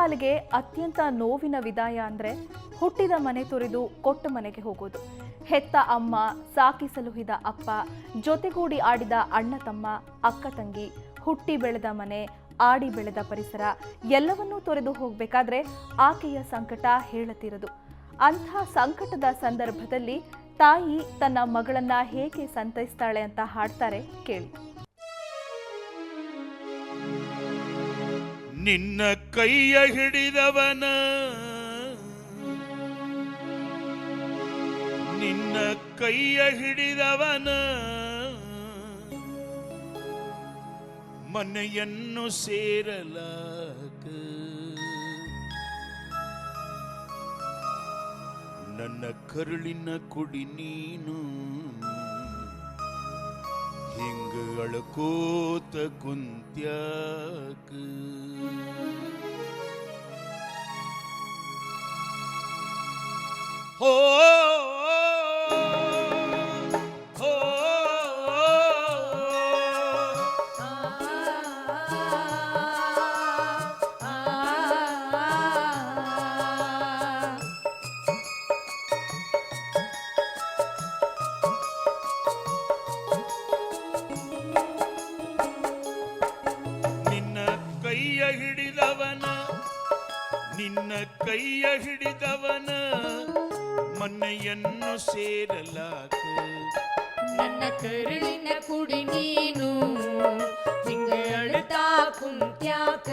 ಪಾಲಿಗೆ ಅತ್ಯಂತ ನೋವಿನ ವಿದಾಯ ಅಂದ್ರೆ ಹುಟ್ಟಿದ ಮನೆ ತೊರೆದು ಕೊಟ್ಟ ಮನೆಗೆ ಹೋಗೋದು. ಹೆತ್ತ ಅಮ್ಮ, ಸಾಕಿ ಸಲುಹಿದ ಅಪ್ಪ, ಜೊತೆಗೂಡಿ ಆಡಿದ ಅಣ್ಣ ತಮ್ಮ, ಅಕ್ಕ ತಂಗಿ, ಹುಟ್ಟಿ ಬೆಳೆದ ಮನೆ, ಆಡಿ ಬೆಳೆದ ಪರಿಸರ ಎಲ್ಲವನ್ನೂ ತೊರೆದು ಹೋಗಬೇಕಾದ್ರೆ ಆಕೆಯ ಸಂಕಟ ಹೇಳತಿರದು. ಅಂಥ ಸಂಕಟದ ಸಂದರ್ಭದಲ್ಲಿ ತಾಯಿ ತನ್ನ ಮಗಳನ್ನ ಹೇಗೆ ಸಂತೈಸ್ತಾಳೆ ಅಂತ ಹಾಡ್ತಾರೆ ಕೇಳಿ. ನಿನ್ನ ಕೈಯ ಹಿಡಿದವನ. ನಿನ್ನ ಕೈಯ ಹಿಡಿದವನ. ಮನೆಯನ್ನು ಸೇರಲಾಗ ನನ್ನ ಕರುಳಿನ ಕುಡಿ ನೀನು. ಹಿಂಗ ಅಳ್ಕೋತ ಕುಂತ್ಯಾಕ ಹೋ ನಿನ್ನ ಕೈಯ ಹಿಡಿದವನ ಮನೆಯನ್ನು ಸೇರಲಾಗ ನನ್ನ ಕರುಳಿನ ಕುಡಿ ನೀನು ಹಿಂಗ ಅಳ್ತಾ ಕುಂತ್ಯಾಕ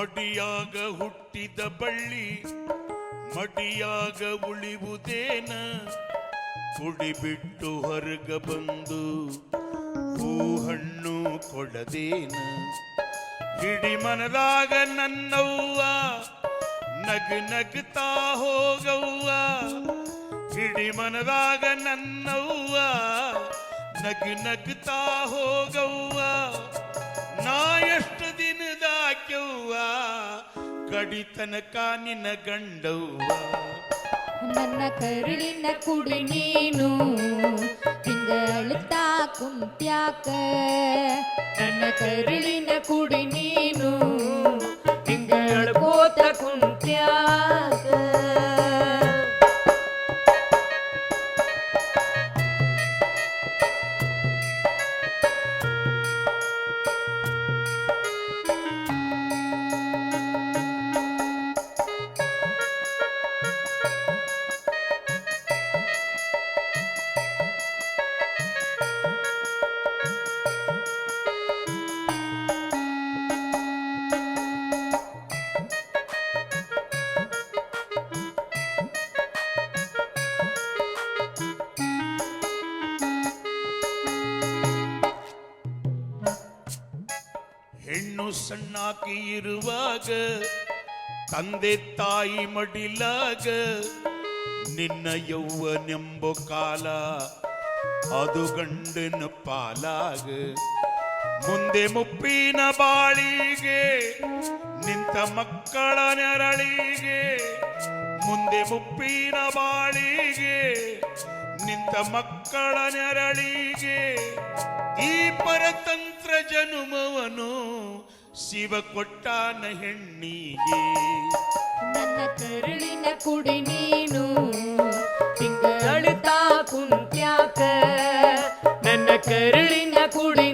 ಮಡಿಯಾಗ ಹುಟ್ಟಿದ ಬಳ್ಳಿ, ಮಡಿಯಾಗ ಉಳಿವುದೇನ? ಕುಡಿಬಿಟ್ಟು ಹೊರಗ ಬಂದು ಹೂ ಹಣ್ಣು ಕೊಡದೇನ? ಹಿಡಿ ಮನದಾಗ ನನ್ನವ್ವ ನಗ ನಗ್ತಾ ಹೋಗವ್ವ. ಹಿಡಿ ಮನದಾಗ ನನ್ನವ್ವ ನಗ ನಗ್ತಾ ಹೋಗವ್ವ. ನಾ ಎಷ್ಟು ಕಡಿತನಕ ನಿನ್ನ ಗಂಡವ್ವ. ನನ್ನ ಕರುಳಿನ ಕುಡಿ ನೀನು ತಿಂಗಳ ತಾ ಕುಂತ್ಯಾಕ. ನನ್ನ ಕರುಳಿನ ಕುಡಿ ಹೆಣ್ಣು ಸಣ್ಣಾಕಿ ಇರುವಾಗ, ತಂದೆ ತಾಯಿ ಮಡಿಲಾಗ, ನಿನ್ನ ಯೌವನೆಂಬ ಕಾಲ ಅದು ಗಂಡನ ಪಾಲಾಗ. ಮುಂದೆ ಮುಪ್ಪಿನ ಬಾಳಿಗೆ, ನಿಂತ ಮಕ್ಕಳ ನೆರಳಿಗೆ, ಮುಂದೆ ಮುಪ್ಪಿನ ಬಾಳಿಗೆ, ನಿಂತ ಮಕ್ಕಳ ನೆರಳಿಗೆ, ಈ ಪರತಂತ್ರ ಜನುಮವನು ಶಿವ ಕೊಟ್ಟಾನ ಹೆಣ್ಣಿಗೆ. ನನ್ನ ಕರುಳಿನ ಕುಡಿ ನೀನು ಹಿಂಗ ಅಳ್ತಾ ಕುಂತ್ಯಾಕ. ನನ್ನ ಕರುಳಿನ ಕುಡಿ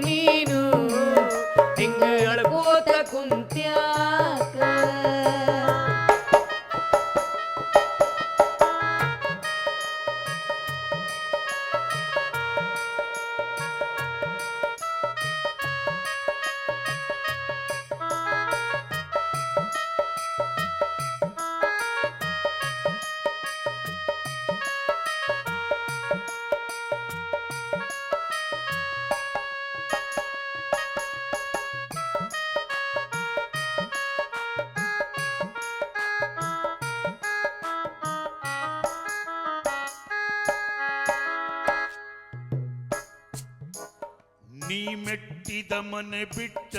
ನೀ ಮೆಟ್ಟಿದ ಮನೆ ಬಿಟ್ಟ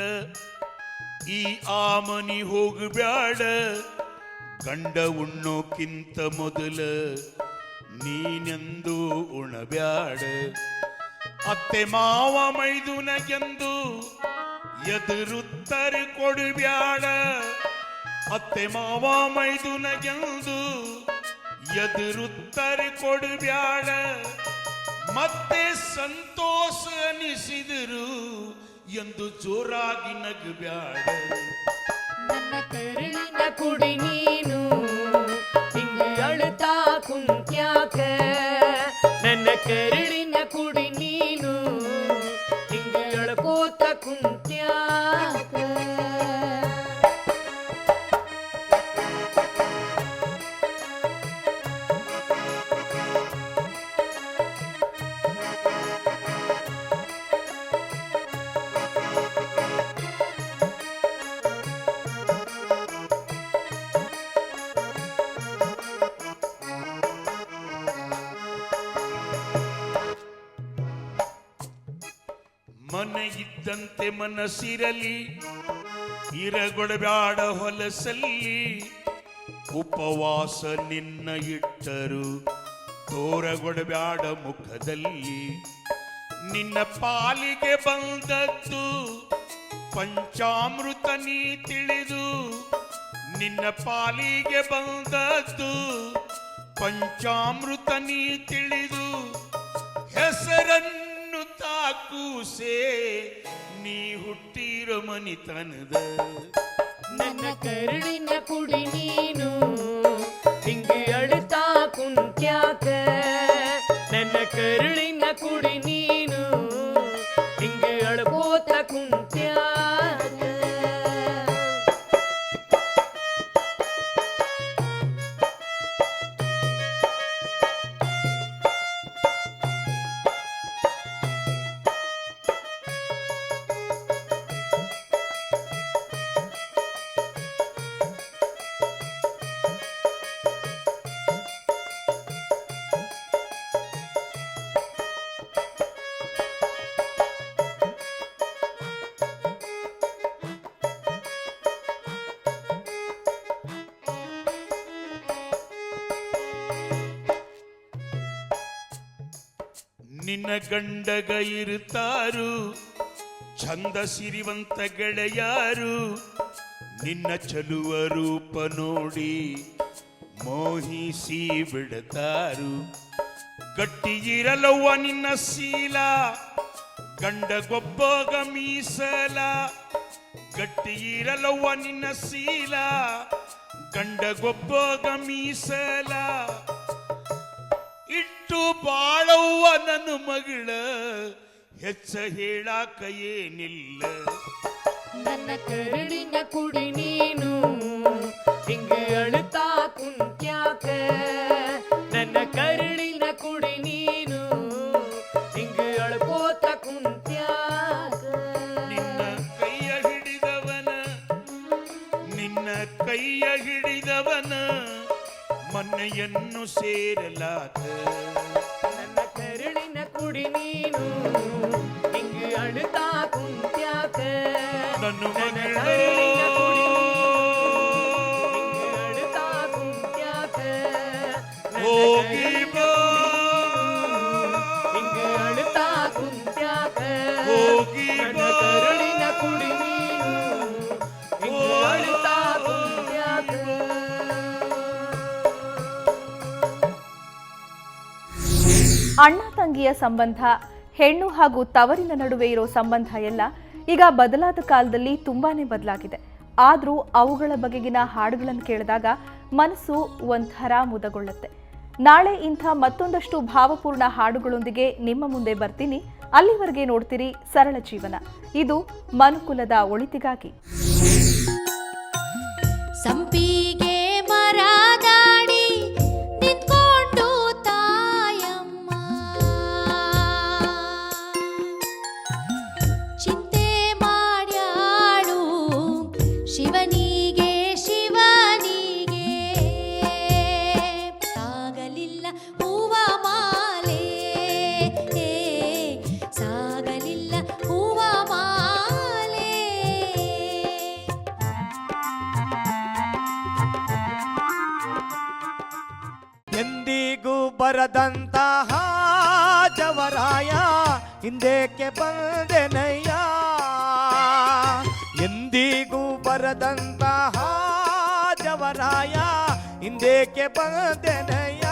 ಈ ಆಮನಿ ಹೋಗಬ್ಯಾಡ. ಗಂಡ ಉಣ್ಣೋಕ್ಕಿಂತ ಮೊದಲ ನೀನೆಂದು ಉಣಬ್ಯಾಡ. ಅತ್ತೆ ಮಾವ ಮೈದುನಗೆಂದು ಎದುರುತ್ತರಿ ಕೊಡಬ್ಯಾಡ. ಅತ್ತೆ ಮಾವ ಮೈದುನಗೆಂದು ಎದುರುತ್ತರಿ ಕೊಡಬ್ಯಾಡ. ಮತ್ತೆ ಸಂತೋಷ ಅನಿಸಿದರು ಎಂದು ಜೋರಾಗಿ ನಗಬ್ಯಾಡ. ನನ್ನ ಕರುಳಿನ ಕುಡಿ ನೀನು ಹಿಂಗೆ ಅಳುತ್ತಾ ಕುಂತ್ಯಾಕ. ನನ್ನ ಕರುಳಿನ ಕುಡಿ ನೀನು ಹಿಂಗೆ ಅಳ್ಕೋತ ಕುಂತ್ಯಾಕ ಮನೆ ಇದ್ದಂತೆ ಮನಸ್ಸಿರಲಿ, ಇರಗೊಡಬ್ಯಾಡ ಹೊಲಸಲ್ಲಿ. ಉಪವಾಸ ನಿನ್ನ ಇಟ್ಟರು, ತೋರಗೊಡಬ್ಯಾಡ ಮುಖದಲ್ಲಿ. ನಿನ್ನ ಪಾಲಿಗೆ ಬಂದದ್ದು, ಪಂಚಾಮೃತ ನೀ ತಿಳಿದು. ನಿನ್ನ ಪಾಲಿಗೆ ಬಂದದ್ದು, ಪಂಚಾಮೃತ ನೀ ತಿಳಿದು. ಹೆಸರನ್ನು ತಾಕೂಸೆ ನೀ ಹುಟ್ಟಿರೋ ಮನಿತನದ. ನನ್ನ ಕರುಳಿನ ಕುಡಿ ನೀನು ನಿನ್ನ ಗಂಡಗ ಇರುತ್ತಾರು ಚಂದ ಸಿರಿವಂತ ಗೆಳೆಯಾರು. ನಿನ್ನ ಚಲುವ ರೂಪ ನೋಡಿ ಮೋಹಿಸಿ ಬಿಡತಾರು ಗಟ್ಟಿ ಇರಲವ್ವ ನಿನ್ನ ಶೀಲ, ಗಂಡ ಗೊಬ್ಬಗ ಮೀಸಲ. ಗಟ್ಟಿ ಇರಲವ್ವ ನಿನ್ನ ಶೀಲ, ಗಂಡ ಗೊಬ್ಬಗ ಮೀಸಲ. ಇಟ್ಟು ಬಾಳವ್ವ ನನ್ನ ಮಗಳ ಹೆಚ್ಚ ಹೇಳಾಕ ಏನಿಲ್ಲ ನನ್ನ ಕರುಳಿನ ಕುಡಿ ನೀನು ಹಿಂಗ ಮನೆಯನ್ನು ಸೇರಲಾತ ನನ್ನ ಕರುಳಿನ ಕುಡಿ ನೀನು ಹಿಂಗ ಅಳುತ್ತಾ ಕುಂತ್ಯಾಕ. ನನ್ನ ಮಗಳ ಅಣ್ಣ ತಂಗಿಯ ಸಂಬಂಧ, ಹೆಣ್ಣು ಹಾಗೂ ತವರಿನ ನಡುವೆ ಇರೋ ಸಂಬಂಧ ಎಲ್ಲ ಈಗ ಬದಲಾದ ಕಾಲದಲ್ಲಿ ತುಂಬಾನೇ ಬದಲಾಗಿದೆ. ಆದರೂ ಅವುಗಳ ಬಗೆಗಿನ ಹಾಡುಗಳನ್ನು ಕೇಳಿದಾಗ ಮನಸ್ಸು ಒಂಥರ ಮುದಗೊಳ್ಳುತ್ತೆ. ನಾಳೆ ಇಂಥ ಮತ್ತೊಂದಷ್ಟು ಭಾವಪೂರ್ಣ ಹಾಡುಗಳೊಂದಿಗೆ ನಿಮ್ಮ ಮುಂದೆ ಬರ್ತೀನಿ. ಅಲ್ಲಿವರೆಗೆ ನೋಡ್ತೀರಿ ಸರಳ ಜೀವನ. ಇದು ಮನುಕುಲದ ಒಳಿತಿಗಾಗಿ. ಸಂಪಿಗೆ ಜವರಾಯ ಹಿಂದೇಕೆ ಬಂದೆನಯ್ಯ? ಎಂದಿಗೂ ಬರದಂತಹ ಜವರಾಯ ಹಿಂದೇಕೆ ಬಂದೆನಯ್ಯ?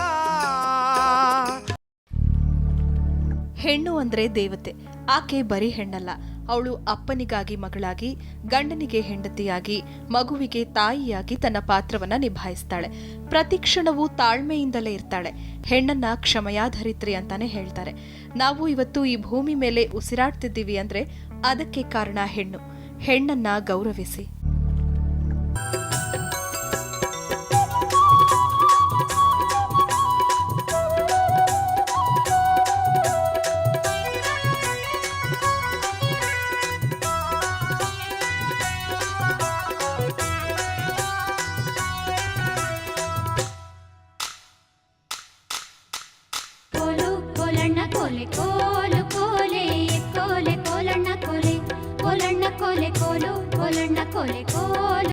ಹೆಣ್ಣು ಅಂದ್ರೆ ದೇವತೆ. ಆಕೆ ಬರೀ ಹೆಣ್ಣಲ್ಲ. ಅವಳು ಅಪ್ಪನಿಗಾಗಿ ಮಗಳಾಗಿ, ಗಂಡನಿಗೆ ಹೆಂಡತಿಯಾಗಿ, ಮಗುವಿಗೆ ತಾಯಿಯಾಗಿ ತನ್ನ ಪಾತ್ರವನ್ನ ನಿಭಾಯಿಸ್ತಾಳೆ. ಪ್ರತಿ ಕ್ಷಣವೂ ತಾಳ್ಮೆಯಿಂದಲೇ ಇರ್ತಾಳೆ. ಹೆಣ್ಣನ್ನ ಕ್ಷಮಯಾಧರಿತ್ರಿ ಅಂತಾನೆ ಹೇಳ್ತಾರೆ. ನಾವು ಇವತ್ತು ಈ ಭೂಮಿ ಮೇಲೆ ಉಸಿರಾಡ್ತಿದ್ದೀವಿ ಅಂದ್ರೆ ಅದಕ್ಕೆ ಕಾರಣ ಹೆಣ್ಣು. ಹೆಣ್ಣನ್ನ ಗೌರವಿಸಿ.